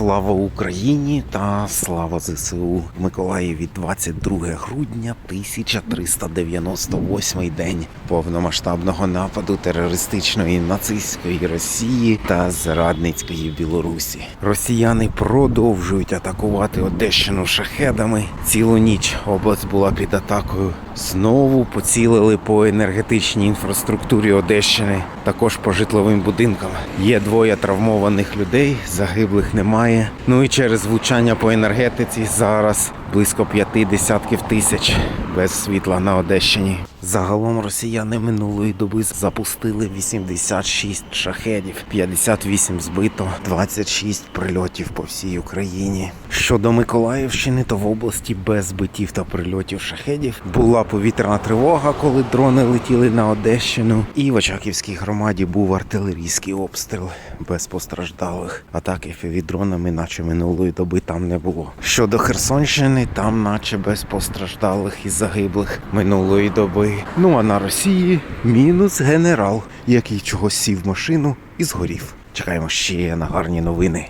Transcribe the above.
Слава Україні та слава ЗСУ в Миколаєві 22 грудня 1398 день повномасштабного нападу терористичної нацистської Росії та зрадницької Білорусі. Росіяни продовжують атакувати Одещину шахедами. Цілу ніч область була під атакою. Знову поцілили по енергетичній інфраструктурі Одещини, також по житловим будинкам. Є двоє травмованих людей, загиблих немає. Ну і через влучання по енергетиці зараз близько п'яти десятків тисяч без світла на Одещині. Загалом росіяни минулої доби запустили 86 шахедів, 58 збито, 26 прильотів по всій Україні. Щодо Миколаївщини, то в області без збиттів та прильотів шахедів була повітряна тривога, коли дрони летіли на Одещину. І в Очаківській громаді був артилерійський обстріл без постраждалих. Атаки дронами, наче минулої доби там не було. Щодо Херсонщини, там наче без постраждалих і загиблих минулої доби. Ну а на Росії мінус генерал, який чогось сів машину і згорів. Чекаємо ще на гарні новини.